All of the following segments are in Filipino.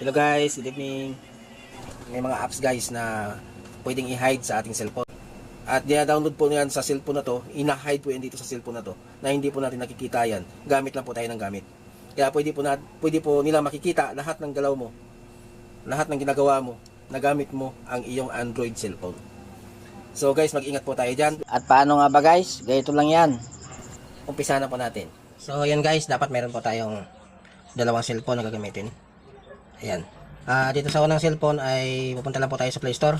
Hello guys, good evening. May mga apps guys na pwedeng i-hide sa ating cellphone. At dina-download po yan sa cellphone na to, ina-hide po yan dito sa cellphone na to, na hindi po natin nakikita yan. Gamit lang po tayo ng gamit. Kaya pwede po, na, pwede po nila makikita lahat ng galaw mo, lahat ng ginagawa mo, na gamit mo ang iyong Android cellphone. So guys, mag-ingat po tayo dyan. At paano nga ba guys? Ganito lang yan. Umpisa na po natin. So yan guys, dapat meron po tayong dalawang cellphone na gagamitin. Ayan. Ah, dito sa unang cellphone ay pupunta lang po tayo sa Play Store.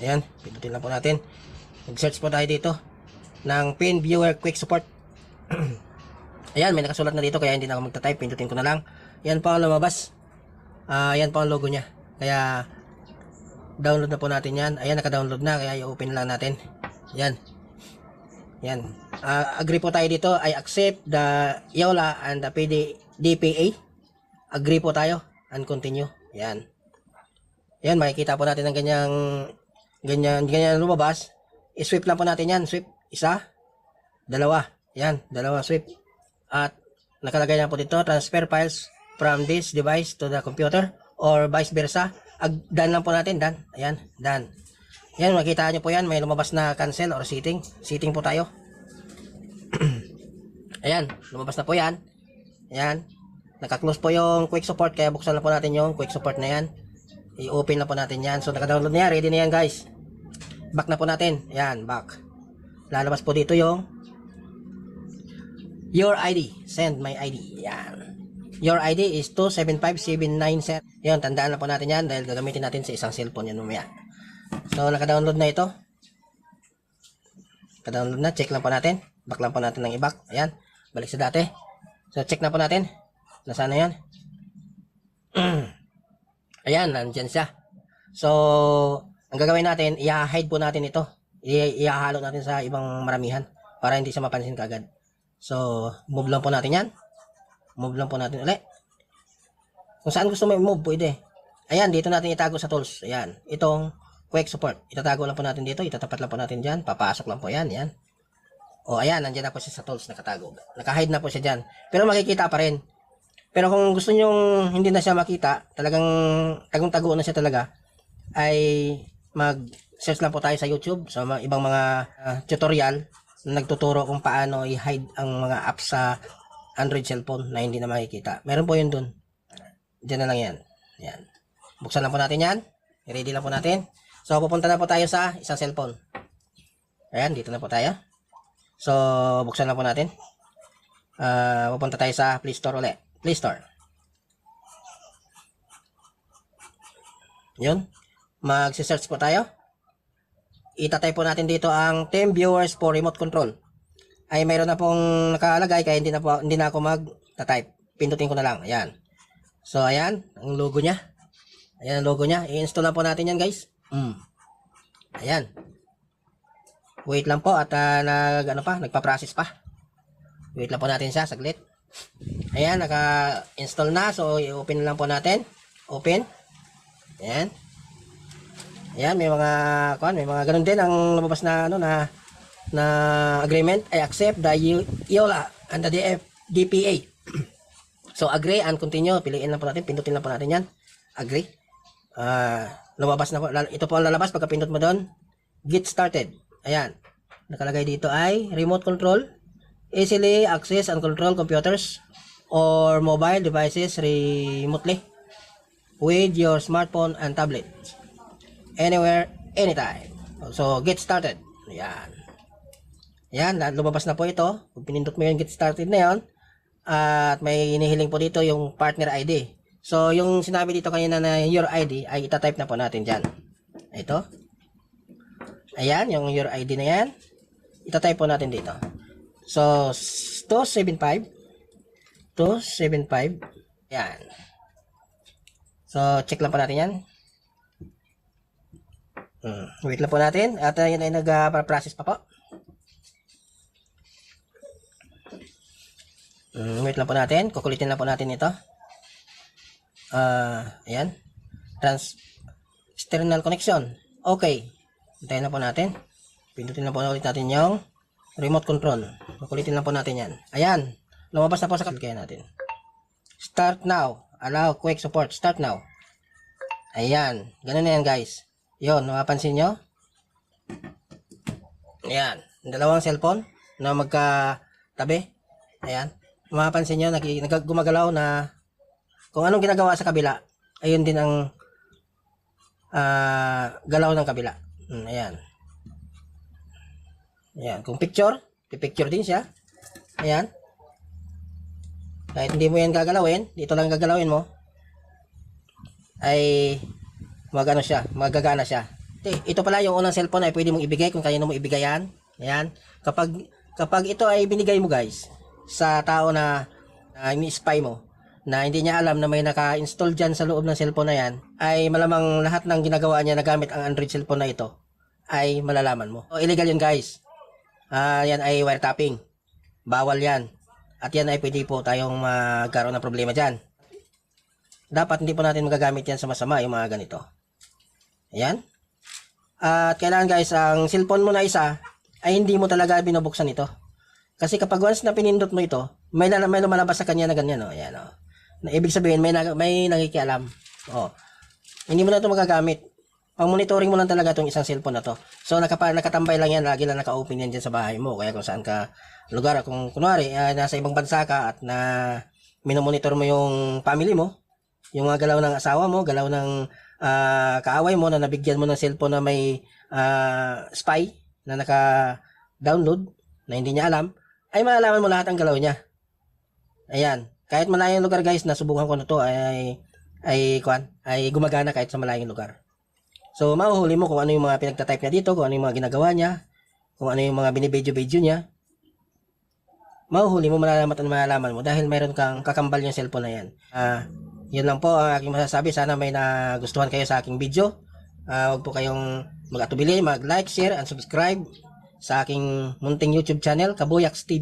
Ayan, pindutin lang po natin. Mag-search po tayo dito ng Pin Viewer Quick Support. Ayan, may nakasulat na dito kaya hindi na ako magta-type. Pindutin ko na lang. Ayan po ang lumabas. Ah, ayan po ang logo niya. Kaya download na po natin yan. Ayan, naka-download na kaya i-open lang natin. Ayan. Yan. Ah, agree po tayo dito. I accept the YOLA and the PD, DPA. Agree po tayo and continue. Yan. Yan, makikita po natin ang ganyang ganyan, ganyan lumabas. I-sweep lang po natin yan. Sweep. Isa. Dalawa. Yan. Dalawa sweep. At nakalagay na po dito, transfer files from this device to the computer or vice versa. Ag done lang po natin. Done. Ayan. Done. Yan, makita nyo po yan. May lumabas na cancel or setting. Setting po tayo. Ayan, lumabas na po yan. Ayan. Naka-close po yung quick support. Kaya buksan na po natin yung quick support na yan. I-open na po natin yan. So, naka-download na yan. Ready na yan, guys. Back na po natin. Ayan, back. Lalabas po dito yung Your ID. Send my ID. Ayan. Your ID is 275797. Yun, tandaan na po natin yan dahil gagamitin natin sa isang cellphone yan mamaya. So, naka-download na ito. Naka-download na. Check lang po natin. Back lang po natin ng i-back. Ayan. Balik sa dati. So, check na po natin. Nasaan na yan? Ayan, nandyan siya. So, ang gagawin natin, i-hide po natin ito. I- ihahalo natin sa ibang maramihan para hindi siya mapansin kagad. So, move lang po natin yan. Move lang po natin ulit. Kung saan gusto mo i-move, pwede. Ayan, dito natin itago sa tools. Ayan, itong quick support. Itatago lang po natin dito. Itatapat lang po natin dyan. Papasok lang po yan. Yan. O, ayan, nandiyan na po siya sa tools nakatago. Nakahide na po siya dyan. Pero makikita pa rin. Pero kung gusto nyo hindi na siya makita, talagang tagong-tago na siya talaga, ay mag-search lang po tayo sa YouTube sa mga ibang mga ah, tutorial na nagtuturo kung paano i-hide ang mga apps sa Android cellphone na hindi na makikita. Meron po yun dun. Diyan na lang yan. Yan. Buksan lang po natin yan. I-ready lang po natin. So, pupunta na po tayo sa isang cellphone. Ayan, dito na po tayo. So, buksan lang po natin. Ah, pupunta tayo sa Play Store ulit. Play Store. Yun. Magsi-search po tayo. Itatay po natin dito ang Team Viewers for Remote Control. Ay mayroon na pong nakalagay kaya hindi na po hindi na ako mag-type. Pindutin ko na lang. Ayan. So ayan, ang logo niya. Ayan ang logo niya. I-install lang po natin yan, guys. Mm. Ayan. Wait lang po at ah, nag ano pa, nagpa-process pa. Wait lang po natin siya saglit. Ayan, naka-install na. So i-open lang po natin. Open. Ayan. Ayan, may mga kuan, may mga ganun din ang lumabas na ano na na agreement. I accept the IOLA and the DF, DPA. so agree and continue. Piliin lang po natin, pindutin lang po natin 'yan. Agree. Ah, lumabas na po. Ito po ang lalabas pagka pindot mo doon. Get started. Ayan. Nakalagay dito ay remote control. Easily access and control computers or mobile devices remotely with your smartphone and tablet anywhere, anytime. So, get started. Yan. Yan, lumabas na po ito. Kung pinindot mo yung get started na yon at may inihiling po dito yung partner ID. So, yung sinabi dito kanina na your ID ay itatype na po natin dyan. Ito. Ayan, yung your ID na yan. Itatype po natin dito. So, 275 275 Yan. So, check lang po natin yan. Hmm. Wait lang po natin. At uh, yun ay nag-process pa po. Hmm, wait lang po natin. Kukulitin lang po natin ito. Ah, ayan. Trans external connection. Okay. Hintayin na po natin. Pindutin lang po natin yung remote control. Kukulitin lang po natin yan. Ayan. Lumabas na po sa kaya natin. Start now. Allow quick support. Start now. Ayan. Ganun na yan, guys. Yun, mapapansin nyo? Ayan. Dalawang cellphone na magkatabi. Ayan. Mapapansin nyo, nag, gumagalaw na kung anong ginagawa sa kabila, ayun din ang ah, galaw ng kabila. Hmm, ayan. Ayan. Kung picture, picture din siya. Ayan. Kahit hindi mo yan gagalawin, dito lang gagalawin mo, ay magano siya, magagana siya. Ito pala yung unang cellphone ay pwede mong ibigay kung kanino mo ibigay yan. Ayan. Kapag, kapag ito ay binigay mo guys, sa tao na uh, ini-spy mo, na hindi niya alam na may naka-install dyan sa loob ng cellphone na yan, ay malamang lahat ng ginagawa niya na gamit ang Android cellphone na ito, ay malalaman mo. So, illegal yun guys. Ah, yan ay wiretapping. Bawal yan. At yan ay pwede po tayong magkaroon ng problema dyan. Dapat hindi po natin magagamit yan sa masama, yung mga ganito. Ayan. At kailangan guys, ang cellphone mo na isa, ay hindi mo talaga binubuksan ito. Kasi kapag once na pinindot mo ito, may, may lumalabas sa kanya na ganyan, oh. Ayan, oh. Na ibig sabihin, may, may nakikialam. Oh. Hindi mo na ito magagamit. Pang monitoring mo lang talaga itong isang cellphone na to. So, nakapa, nakatambay lang yan, lagi lang naka-open yan dyan sa bahay mo. Kaya kung saan ka lugar, kung kunwari, ah, nasa ibang bansa ka at na minomonitor mo yung family mo, yung mga galaw ng asawa mo, galaw ng ah, kaaway mo na nabigyan mo ng cellphone na may ah, spy na naka-download na hindi niya alam, ay malalaman mo lahat ang galaw niya. Ayan. Kahit malayong lugar guys, nasubukan ko na to ay ay kwan, ay gumagana kahit sa malayong lugar. So, mahuhuli mo kung ano yung mga pinagtatype niya dito, kung ano yung mga ginagawa niya, kung ano yung mga binibidyo-video niya. Mahuhuli mo, malalaman at malalaman mo dahil mayroon kang kakambal yung cellphone na yan. Ah, yun lang po ang aking masasabi. Sana may nagustuhan kayo sa aking video. Ah, huwag po kayong mag-atubili, mag-like, share, and subscribe sa aking munting YouTube channel, Kabuyaks TV.